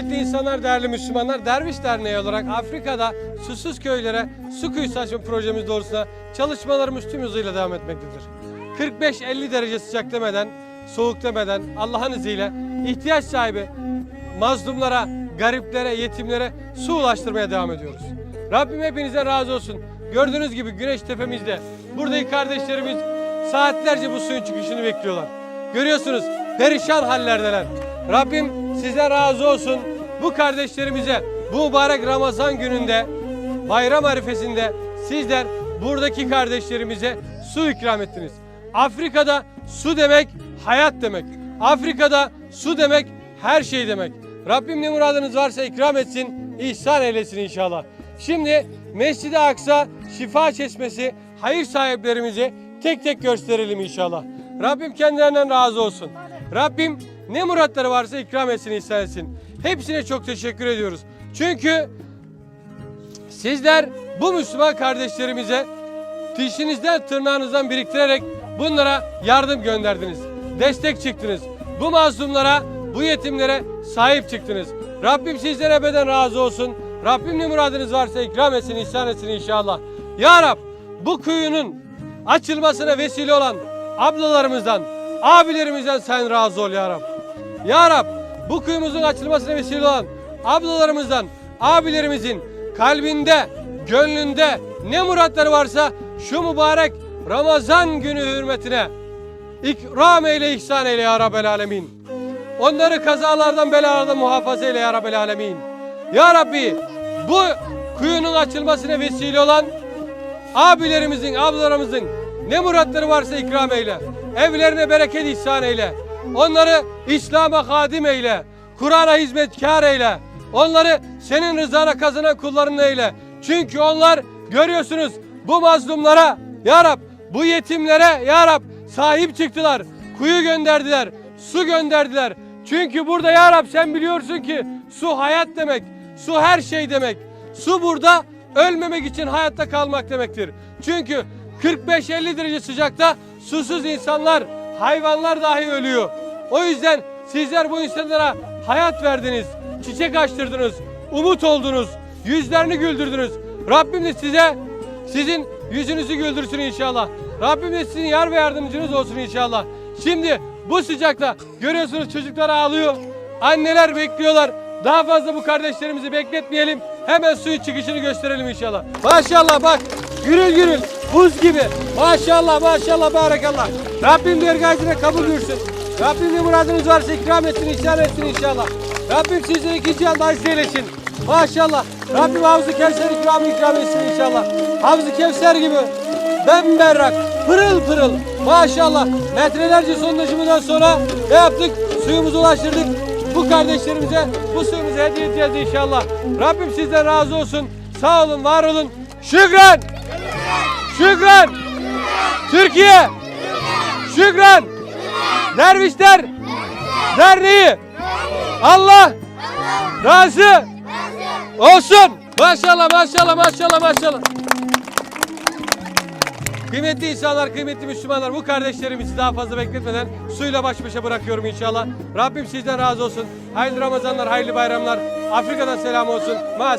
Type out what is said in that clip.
Kıymetli insanlar, değerli Müslümanlar, Derviş Derneği olarak Afrika'da susuz köylere su kuyusu açma projemiz doğrultusunda çalışmalarımız tüm hızıyla devam etmektedir. 45-50 derece sıcak demeden, soğuk demeden Allah'ın izniyle ihtiyaç sahibi mazlumlara, gariplere, yetimlere su ulaştırmaya devam ediyoruz. Rabbim hepinize razı olsun. Gördüğünüz gibi güneş tepemizde. Buradaki kardeşlerimiz saatlerce bu suyun çıkışını bekliyorlar. Görüyorsunuz perişan hallerdeler. Rabbim size razı olsun. Bu kardeşlerimize bu mübarek Ramazan gününde bayram arifesinde sizler buradaki kardeşlerimize su ikram ettiniz. Afrika'da su demek hayat demek. Afrika'da su demek her şey demek. Rabbim ne muradınız varsa ikram etsin, ihsan eylesin inşallah. Şimdi Mescid-i Aksa şifa çeşmesi hayır sahiplerimize tek tek gösterelim inşallah. Rabbim kendilerinden razı olsun. Rabbim ne muratları varsa ikram etsin, ihsan etsin. Hepsine çok teşekkür ediyoruz. Çünkü Sizler bu Müslüman kardeşlerimize dişinizden tırnağınızdan biriktirerek bunlara yardım gönderdiniz. Destek çıktınız. Bu mazlumlara, bu yetimlere sahip çıktınız. Rabbim sizlere ebeden razı olsun. Rabbim ne muradınız varsa ikram etsin, ihsan etsin inşallah. Ya Rab bu kuyunun açılmasına vesile olan ablalarımızdan, abilerimizden sen razı ol ya Rab. Ya Rab bu kuyumuzun açılmasına vesile olan ablalarımızdan, abilerimizin kalbinde, gönlünde ne muratları varsa şu mübarek Ramazan günü hürmetine ikram eyle, ihsan eyle ya Rabbel Alemin. Onları kazalardan, belalardan muhafaza eyle ya Rabbel Alemin. Ya Rabbi bu kuyunun açılmasına vesile olan abilerimizin, ablalarımızın ne muratları varsa ikram eyle. Evlerine bereket ihsan eyle. Onları İslam'a hadim eyle. Kur'an'a hizmetkar eyle. Onları senin rızana kazanan kulların eyle. Çünkü onlar görüyorsunuz bu mazlumlara Ya Rab, bu yetimlere Ya Rab sahip çıktılar. Kuyu gönderdiler, su gönderdiler. Çünkü burada Ya Rab sen biliyorsun ki su hayat demek. Su her şey demek. Su burada ölmemek için hayatta kalmak demektir. Çünkü 45-50 derece sıcakta susuz insanlar, hayvanlar dahi ölüyor. O yüzden sizler bu insanlara hayat verdiniz, çiçek açtırdınız, umut oldunuz, yüzlerini güldürdünüz. Rabbim de size sizin yüzünüzü güldürsün inşallah. Rabbim de sizin yar ve yardımcınız olsun inşallah. Şimdi bu sıcakta görüyorsunuz çocuklar ağlıyor. Anneler bekliyorlar. Daha fazla bu kardeşlerimizi bekletmeyelim. Hemen suyun çıkışını gösterelim inşallah. Maşallah bak. Gürül gürül. Buz gibi. Maşallah maşallah barakallah. Rabbim dergahine kabul buyursun. Rabbim ne muradınız varsa ikram etsin, ihsan etsin inşallah. Rabbim sizin ikinci yanda aziz eylesin. Maşallah. Rabbim Havz-ı Kevser ikramı ikram etsin inşallah. Havz-ı Kevser gibi bemberrak, pırıl pırıl. Maşallah. Metrelerce sondajımızdan sonra ne yaptık? Suyumuzu ulaştırdık. Bu kardeşlerimize bu suyumuzu hediye edeceğiz inşallah. Rabbim sizden razı olsun. Sağ olun, var olun. Şükran! Şükran! Türkiye! Şükran! Dervişler Derneği Allah razı olsun. Maşallah maşallah maşallah maşallah. Kıymetli insanlar, kıymetli Müslümanlar bu kardeşlerimizi daha fazla bekletmeden suyla baş başa bırakıyorum inşallah. Rabbim sizden razı olsun. Hayırlı Ramazanlar, hayırlı bayramlar. Afrika'dan selam olsun. Ma